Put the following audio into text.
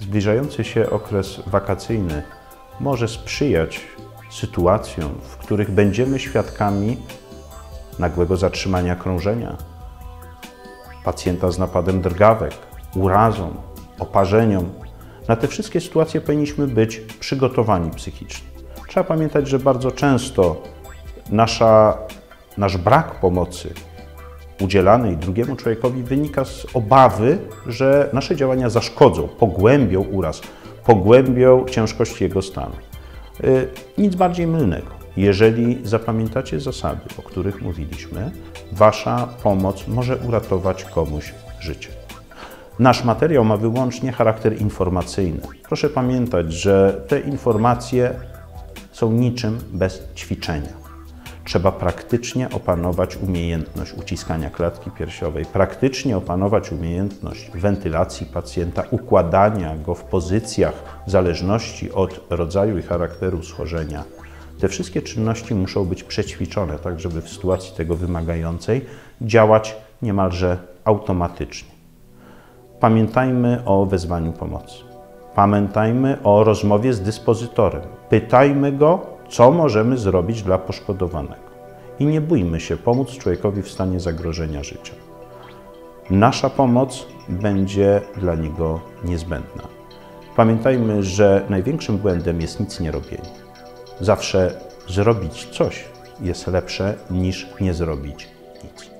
Zbliżający się okres wakacyjny może sprzyjać sytuacjom, w których będziemy świadkami nagłego zatrzymania krążenia, pacjenta z napadem drgawek, urazą, oparzeniom. Na te wszystkie sytuacje powinniśmy być przygotowani psychicznie. Trzeba pamiętać, że bardzo często nasza, nasz brak pomocy udzielanej drugiemu człowiekowi wynika z obawy, że nasze działania zaszkodzą, pogłębią uraz, pogłębią ciężkość jego stanu. Y, nic bardziej mylnego. Jeżeli zapamiętacie zasady, o których mówiliśmy, Wasza pomoc może uratować komuś życie. Nasz materiał ma wyłącznie charakter informacyjny. Proszę pamiętać, że te informacje są niczym bez ćwiczenia. Trzeba praktycznie opanować umiejętność uciskania klatki piersiowej, praktycznie opanować umiejętność wentylacji pacjenta, układania go w pozycjach w zależności od rodzaju i charakteru schorzenia. Te wszystkie czynności muszą być przećwiczone, tak żeby w sytuacji tego wymagającej działać niemalże automatycznie. Pamiętajmy o wezwaniu pomocy. Pamiętajmy o rozmowie z dyspozytorem. Pytajmy go, co możemy zrobić dla poszkodowanego. I nie bójmy się pomóc człowiekowi w stanie zagrożenia życia. Nasza pomoc będzie dla niego niezbędna. Pamiętajmy, że największym błędem jest nic nie robienie. Zawsze zrobić coś jest lepsze niż nie zrobić nic.